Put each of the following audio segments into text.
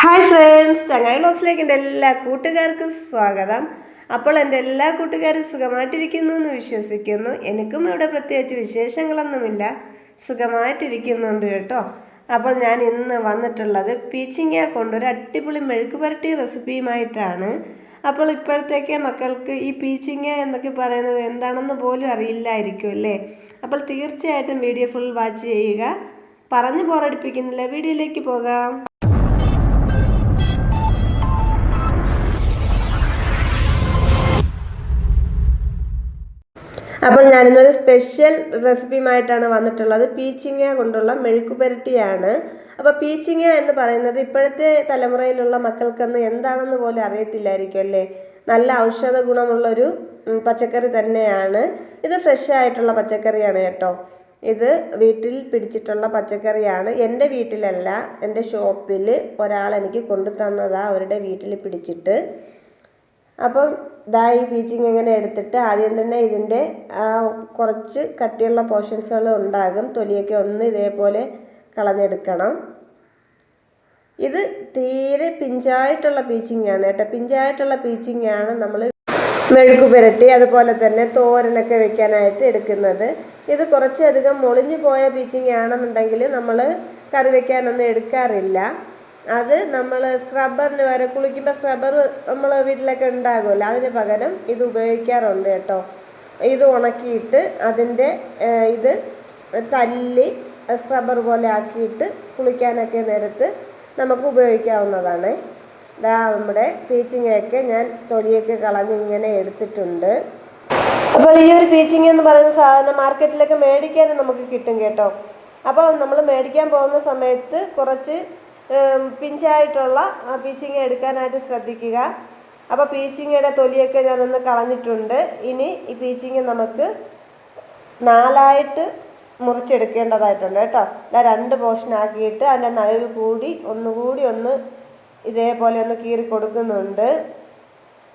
Hi friends ചങ്ങായി ബ്ലോഗ്സിലേക്ക് എന്റെ എല്ലാ കൂട്ടുകാർക്കും സ്വാഗതം. അപ്പോൾ എന്റെ എല്ലാ കൂട്ടുകാരും സുഖമായിട്ടിരിക്കുന്നു എന്ന് വിശ്വസിക്കുന്നു. എനിക്കും ഇവിടെ പ്രത്യേകിച്ച് വിശേഷങ്ങളൊന്നുമില്ല. സുഖമായിട്ടിരിക്കുന്നുണ്ട് കേട്ടോ. അപ്പോൾ ഞാൻ ഇന്ന് വന്നിട്ടുള്ളത് പീച്ചിങ്ങ കൊണ്ടൊരു അടിപൊളി മെഴുക്ക് പുരട്ടി റെസിപ്പിയുമായിട്ടാണ്. അപ്പോൾ ഇപ്പോഴത്തേക്ക് മക്കൾക്ക് ഈ പീച്ചിങ്ങ എന്നൊക്കെ പറയുന്നത് എന്താണെന്ന് പോലും അറിയില്ലായിരിക്കും അല്ലേ? അപ്പോൾ തീർച്ചയായിട്ടും വീഡിയോ ഫുൾ വാച്ച് ചെയ്യുക. പറഞ്ഞു ബോറടിപ്പിക്കുന്നില്ല. വീഡിയോയിലേക്ക് പോകാം. അപ്പോൾ ഞാനിന്നൊരു സ്പെഷ്യൽ റെസിപ്പിയുമായിട്ടാണ് വന്നിട്ടുള്ളത്. പീച്ചിങ്ങ കൊണ്ടുള്ള മെഴുക്ക് പുരട്ടിയാണ്. അപ്പോൾ പീച്ചിങ്ങ എന്ന് പറയുന്നത് ഇപ്പോഴത്തെ തലമുറയിലുള്ള മക്കൾക്കൊന്നും എന്താണെന്ന് പോലും അറിയത്തില്ലായിരിക്കും അല്ലേ? നല്ല ഔഷധ ഗുണമുള്ളൊരു പച്ചക്കറി തന്നെയാണ്. ഇത് ഫ്രഷ് ആയിട്ടുള്ള പച്ചക്കറിയാണ് കേട്ടോ. ഇത് വീട്ടിൽ പിടിച്ചിട്ടുള്ള പച്ചക്കറിയാണ്. എന്റെ വീട്ടിലല്ല എന്റെ ഷോപ്പിൽ ഒരാൾ എനിക്ക് കൊണ്ടു തന്നതാണ് അവരുടെ വീട്ടിൽ പിടിച്ചിട്ട്. അപ്പം ദാ ഈ പീച്ചിങ് ഇങ്ങനെ എടുത്തിട്ട് ആദ്യം തന്നെ ഇതിന്റെ ആ കുറച്ച് കട്ടിയുള്ള പോർഷൻസുകൾ ഉണ്ടാകും. തൊലിയൊക്കെ ഒന്ന് ഇതേപോലെ കളഞ്ഞെടുക്കണം. ഇത് തീരെ പിഞ്ചായിട്ടുള്ള പീച്ചിങ്ങാണ് കേട്ടോ. പിഞ്ചായിട്ടുള്ള പീച്ചിങ്ങാണ് നമ്മൾ മെഴുക്ക് പുരട്ടി അതുപോലെ തന്നെ തോരനൊക്കെ വെക്കാനായിട്ട് എടുക്കുന്നത്. ഇത് കുറച്ചധികം മുളിഞ്ഞു പോയ പീച്ചിങ് ആണെന്നുണ്ടെങ്കിൽ നമ്മൾ കറി വെക്കാനൊന്നും എടുക്കാറില്ല. അത് നമ്മൾ സ്ക്രബ്ബറിന് വരെ കുളിക്കുമ്പോൾ സ്ക്രബ്ബർ നമ്മൾ വീട്ടിലൊക്കെ ഉണ്ടാകുമല്ലോ. അതിന് പകരം ഇത് ഉപയോഗിക്കാറുണ്ട് കേട്ടോ. ഇത് ഉണക്കിയിട്ട് അതിന്റെ ഇത് തല്ലി സ്ക്രബ്ബർ പോലെ ആക്കിയിട്ട് കുളിക്കാനൊക്കെ നേരത്ത് നമുക്ക് ഉപയോഗിക്കാവുന്നതാണ്. ഇതാ നമ്മുടെ പീച്ചിങ്ങയൊക്കെ ഞാൻ തൊലിയൊക്കെ കളഞ്ഞ് ഇങ്ങനെ എടുത്തിട്ടുണ്ട്. അപ്പോൾ ഈ ഒരു പീച്ചിങ് എന്ന് പറയുന്ന സാധനം മാർക്കറ്റിലൊക്കെ മേടിക്കാനും നമുക്ക് കിട്ടും കേട്ടോ. അപ്പോൾ നമ്മൾ മേടിക്കാൻ പോകുന്ന സമയത്ത് കുറച്ച് പിഞ്ചായിട്ടുള്ള പീച്ചിങ്ങ എടുക്കാനായിട്ട് ശ്രദ്ധിക്കുക. അപ്പോൾ പീച്ചിങ്ങയുടെ തൊലിയൊക്കെ ഞാനൊന്ന് കളഞ്ഞിട്ടുണ്ട്. ഇനി ഈ പീച്ചിങ്ങ നമുക്ക് നാലായിട്ട് മുറിച്ചെടുക്കേണ്ടതായിട്ടുണ്ട് കേട്ടോ. ഞാൻ രണ്ട് പോർഷൻ ആക്കിയിട്ട് അതിന്റെ നടുവിൽ കൂടി ഒന്നുകൂടി ഒന്ന് ഇതേപോലെ ഒന്ന് കീറി കൊടുക്കുന്നുണ്ട്.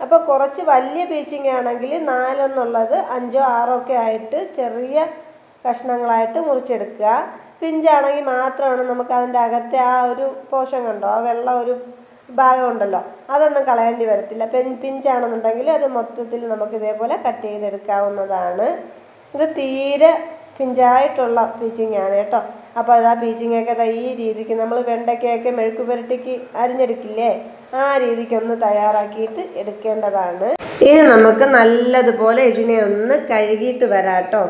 അപ്പോൾ കുറച്ച് വലിയ പീച്ചിങ് ആണെങ്കിൽ നാലെന്നുള്ളത് അഞ്ചോ ആറോ ഒക്കെ ആയിട്ട് ചെറിയ കഷ്ണങ്ങളായിട്ട് മുറിച്ചെടുക്കുക. പിഞ്ചാണെങ്കിൽ മാത്രമാണ് നമുക്ക് അതിന്റെ അകത്തെ ആ ഒരു പോഷൻ കണ്ടോ? ആ വെള്ള ഒരു ഭാഗം ഉണ്ടല്ലോ. അതൊന്നും കളയേണ്ടി വരത്തില്ല. പെൻ പിഞ്ചാണെന്നുണ്ടെങ്കിൽ അത് മൊത്തത്തിൽ നമുക്ക് ഇതേപോലെ കട്ട് ചെയ്തെടുക്കാവുന്നതാണ്. ഇത് തീരെ പിഞ്ചായിട്ടുള്ള പീച്ചിങ്ങാണ് കേട്ടോ. അപ്പോൾ അത് ആ പീച്ചിങ്ങൊക്കെ ഈ രീതിക്ക് നമ്മൾ വെണ്ടയ്ക്കയൊക്കെ മെഴുക്ക് പുരട്ടിക്ക് അരിഞ്ഞെടുക്കില്ലേ? ആ രീതിക്കൊന്ന് തയ്യാറാക്കിയിട്ട് എടുക്കേണ്ടതാണ്. ഇനി നമുക്ക് നല്ലതുപോലെ ഇതിനെ ഒന്ന് കഴുകിയിട്ട് വരാം കേട്ടോ.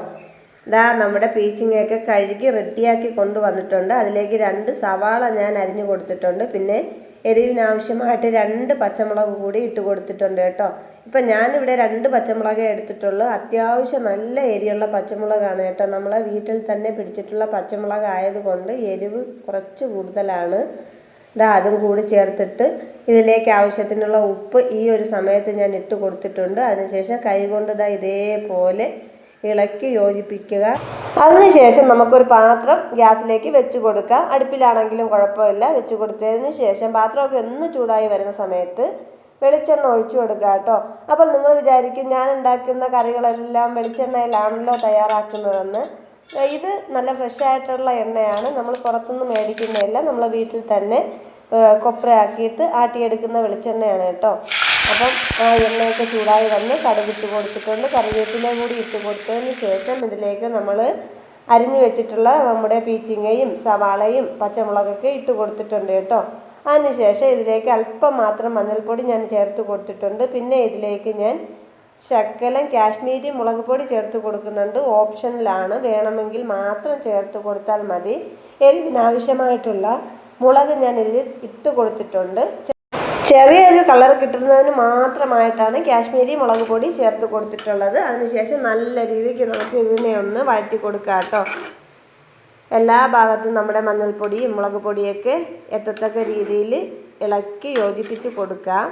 ദാ നമ്മുടെ പീച്ചിങ്ങയൊക്കെ കഴുകി റെഡിയാക്കി കൊണ്ടുവന്നിട്ടുണ്ട്. അതിലേക്ക് രണ്ട് സവാള ഞാൻ അരിഞ്ഞു കൊടുത്തിട്ടുണ്ട്. പിന്നെ എരിവിനാവശ്യമായിട്ട് രണ്ട് പച്ചമുളക് കൂടി ഇട്ട് കൊടുത്തിട്ടുണ്ട് കേട്ടോ. ഇപ്പം ഞാനിവിടെ രണ്ട് പച്ചമുളകേ എടുത്തിട്ടുള്ളൂ. അത്യാവശ്യം നല്ല എരിയുള്ള പച്ചമുളകാണ് കേട്ടോ. നമ്മളെ വീട്ടിൽ തന്നെ പിടിച്ചിട്ടുള്ള പച്ചമുളക് ആയതുകൊണ്ട് എരിവ് കുറച്ച് കൂടുതലാണ്. ഇതാ അതും കൂടി ചേർത്തിട്ട് ഇതിലേക്ക് ആവശ്യത്തിനുള്ള ഉപ്പ് ഈ ഒരു സമയത്ത് ഞാൻ ഇട്ട് കൊടുത്തിട്ടുണ്ട്. അതിനുശേഷം കൈകൊണ്ട് ഇതാ ഇതേപോലെ ഇളക്കി യോജിപ്പിക്കുക. അതിനുശേഷം നമുക്കൊരു പാത്രം ഗ്യാസിലേക്ക് വെച്ച് കൊടുക്കാം അടുപ്പിലാണെങ്കിലും കുഴപ്പമില്ല. വെച്ച് കൊടുത്തതിന് ശേഷം പാത്രമൊക്കെ ഒന്ന് ചൂടായി വരുന്ന സമയത്ത് വെളിച്ചെണ്ണ ഒഴിച്ചു കൊടുക്കുക കേട്ടോ. അപ്പോൾ നിങ്ങൾ വിചാരിക്കും ഞാൻ ഉണ്ടാക്കുന്ന കറികളെല്ലാം വെളിച്ചെണ്ണയിലാണല്ലോ തയ്യാറാക്കുന്നതെന്ന്. ഇത് നല്ല ഫ്രഷ് ആയിട്ടുള്ള എണ്ണയാണ്. നമ്മൾ പുറത്തുനിന്ന് മേടിക്കുന്നതല്ല. നമ്മൾ വീട്ടിൽ തന്നെ കൊപ്രയാക്കിയിട്ട് ആട്ടിയെടുക്കുന്ന വെളിച്ചെണ്ണയാണ് കേട്ടോ. അപ്പം എണ്ണയൊക്കെ ചൂടായി വന്ന് കടുകിട്ട് കൊടുത്തിട്ടുണ്ട്. കറിവേപ്പില കൂടി ഇട്ട് കൊടുത്തതിന് ശേഷം ഇതിലേക്ക് നമ്മൾ അരിഞ്ഞു വെച്ചിട്ടുള്ള നമ്മുടെ പീച്ചിങ്ങയും സവാളയും പച്ചമുളകൊക്കെ ഇട്ട് കൊടുത്തിട്ടുണ്ട് കേട്ടോ. അതിനുശേഷം ഇതിലേക്ക് അല്പം മാത്രം മഞ്ഞൾപ്പൊടി ഞാൻ ചേർത്ത് കൊടുത്തിട്ടുണ്ട്. പിന്നെ ഇതിലേക്ക് ഞാൻ ശക്കലം കാശ്മീരി മുളക് പൊടി ചേർത്ത് കൊടുക്കുന്നുണ്ട്. ഓപ്ഷനിലാണ്. വേണമെങ്കിൽ മാത്രം ചേർത്ത് കൊടുത്താൽ മതി. എരിവിനാവശ്യമായിട്ടുള്ള മുളക് ഞാൻ ഇതിൽ ഇട്ട് കൊടുത്തിട്ടുണ്ട്. ചെറിയൊരു കളർ കിട്ടുന്നതിന് മാത്രമായിട്ടാണ് കാശ്മീരി മുളക് പൊടി ചേർത്ത് കൊടുത്തിട്ടുള്ളത്. അതിനുശേഷം നല്ല രീതിക്ക് നമുക്ക് ഇതിനെ ഒന്ന് വഴറ്റി കൊടുക്കാം കേട്ടോ. എല്ലാ ഭാഗത്തും നമ്മുടെ മഞ്ഞൾപ്പൊടിയും മുളക് പൊടിയൊക്കെ എത്തത്തക്ക രീതിയിൽ ഇളക്കി യോജിപ്പിച്ച് കൊടുക്കാം.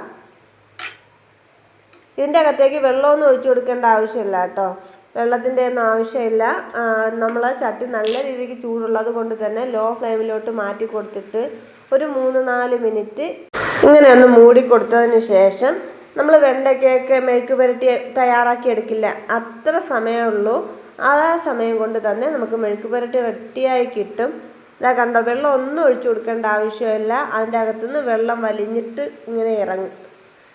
ഇതിന്റെ അകത്തേക്ക് വെള്ളമൊന്നും ഒഴിച്ചു കൊടുക്കേണ്ട ആവശ്യമില്ല കേട്ടോ. വെള്ളത്തിന്റെ ഒന്നും ആവശ്യമില്ല. നമ്മൾ ചട്ടി നല്ല രീതിക്ക് ചൂടുള്ളത് കൊണ്ട് തന്നെ ലോ ഫ്ലെയിമിലോട്ട് മാറ്റി കൊടുത്തിട്ട് ഒരു മൂന്ന് നാല് മിനിറ്റ് ഇങ്ങനെ ഒന്ന് മൂടി കൊടുത്തതിന് ശേഷം നമ്മൾ വെണ്ടയ്ക്കൊക്കെ മെഴുക്ക് പുരട്ടി തയ്യാറാക്കി എടുക്കില്ല. അത്ര സമയമേ ഉള്ളൂ ആ സമയം കൊണ്ട് തന്നെ നമുക്ക് മെഴുക്ക് പുരട്ടി റെഡിയായി കിട്ടും. ഇതാ കണ്ടോ വെള്ളം ഒന്നും ഒഴിച്ചു കൊടുക്കേണ്ട ആവശ്യമില്ല. അതിന്റെ അകത്തുനിന്ന് വെള്ളം വലിഞ്ഞിട്ട് ഇങ്ങനെ ഇറങ്ങും.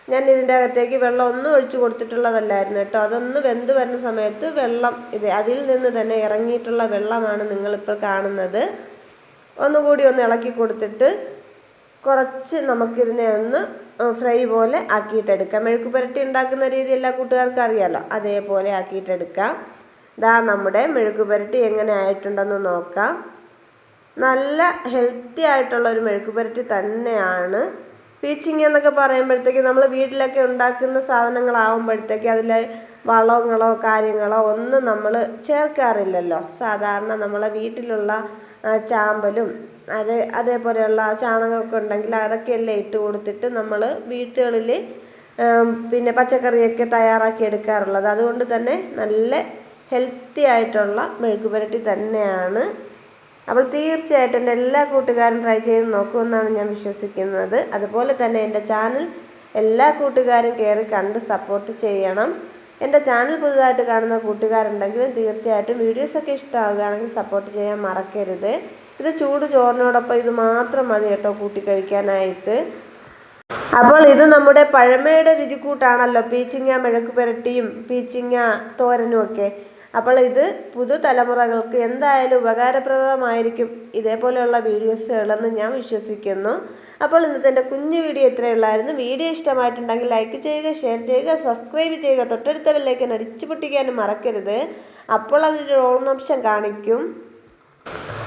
ഞാൻ ഇതിന്റെ അകത്തേക്ക് വെള്ളം ഒന്നും ഒഴിച്ചു കൊടുത്തിട്ടുള്ളതല്ലായിരുന്നു കേട്ടോ. അതൊന്ന് വെന്ത് വരുന്ന സമയത്ത് വെള്ളം ഇത് അതിൽ നിന്ന് തന്നെ ഇറങ്ങിയിട്ടുള്ള വെള്ളമാണ് നിങ്ങളിപ്പോൾ കാണുന്നത്. ഒന്നുകൂടി ഒന്ന് ഇളക്കി കൊടുത്തിട്ട് കുറച്ച് നമുക്കിതിനെ ഒന്ന് ഫ്രൈ പോലെ ആക്കിയിട്ടെടുക്കാം. മെഴുക്ക് പുരട്ടി ഉണ്ടാക്കുന്ന രീതി എല്ലാ കൂട്ടുകാർക്കും അറിയാമല്ലോ അതേപോലെ ആക്കിയിട്ടെടുക്കാം. ഇതാ നമ്മുടെ മെഴുക്ക് പുരട്ടി എങ്ങനെ ആയിട്ടുണ്ടെന്ന് നോക്കാം. നല്ല ഹെൽത്തി ആയിട്ടുള്ള ഒരു മെഴുക്ക് പുരട്ടി തന്നെയാണ്. പീച്ചിങ് എന്നൊക്കെ പറയുമ്പോഴത്തേക്ക് നമ്മൾ വീട്ടിലൊക്കെ ഉണ്ടാക്കുന്ന സാധനങ്ങളാവുമ്പോഴത്തേക്ക് അതിൽ വളങ്ങളോ കാര്യങ്ങളോ ഒന്നും നമ്മൾ ചേർക്കാറില്ലല്ലോ. സാധാരണ നമ്മളെ വീട്ടിലുള്ള ചാമ്പലും അത് അതേപോലെയുള്ള ചാണകമൊക്കെ ഉണ്ടെങ്കിൽ അതൊക്കെയല്ലേ ഇട്ട് കൊടുത്തിട്ട് നമ്മൾ വീട്ടുകളിൽ പിന്നെ പച്ചക്കറിയൊക്കെ തയ്യാറാക്കി എടുക്കാറുള്ളത്. അതുകൊണ്ട് തന്നെ നല്ല ഹെൽത്തി ആയിട്ടുള്ള മെഴുക്ക് പുരട്ടി തന്നെയാണ്. അപ്പോൾ തീർച്ചയായിട്ടും എന്റെ എല്ലാ കൂട്ടുകാരും ട്രൈ ചെയ്ത് നോക്കുമെന്നാണ് ഞാൻ വിശ്വസിക്കുന്നത്. അതുപോലെ തന്നെ എന്റെ ചാനൽ എല്ലാ കൂട്ടുകാരും കയറി കണ്ട് സപ്പോർട്ട് ചെയ്യണം. എന്റെ ചാനൽ പുതുതായിട്ട് കാണുന്ന കൂട്ടുകാരുണ്ടെങ്കിലും തീർച്ചയായിട്ടും വീഡിയോസൊക്കെ ഇഷ്ടമാവുകയാണെങ്കിൽ സപ്പോർട്ട് ചെയ്യാൻ മറക്കരുത്. ഇത് ചൂട് ചോറിനോടൊപ്പം ഇത് മാത്രം മതി കേട്ടോ കൂട്ടി കഴിക്കാനായിട്ട്. അപ്പോൾ ഇത് നമ്മുടെ പഴമയുടെ രുചിക്കൂട്ടാണല്ലോ. പീച്ചിങ്ങ മെഴുക്ക് പുരട്ടിയും പീച്ചിങ്ങ തോരനും ഒക്കെ. അപ്പോൾ ഇത് പുതുതലമുറകൾക്ക് എന്തായാലും ഉപകാരപ്രദമായിരിക്കും ഇതേപോലെയുള്ള വീഡിയോസുകളെന്ന് ഞാൻ വിശ്വസിക്കുന്നു. അപ്പോൾ ഇന്നത്തെ എന്റെ കുഞ്ഞു വീഡിയോ ഇത്രയുള്ളായിരുന്നു വീഡിയോ ഇഷ്ടമായിട്ടുണ്ടെങ്കിൽ ലൈക്ക് ചെയ്യുക ഷെയർ ചെയ്യുക സബ്സ്ക്രൈബ് ചെയ്യുക. തൊട്ടടുത്ത വില്ലേക്ക് അടിച്ചു പൊട്ടിക്കാനും മറക്കരുത്. അപ്പോൾ അതിന്റെ ഓൺ ഓപ്ഷൻ കാണിക്കും.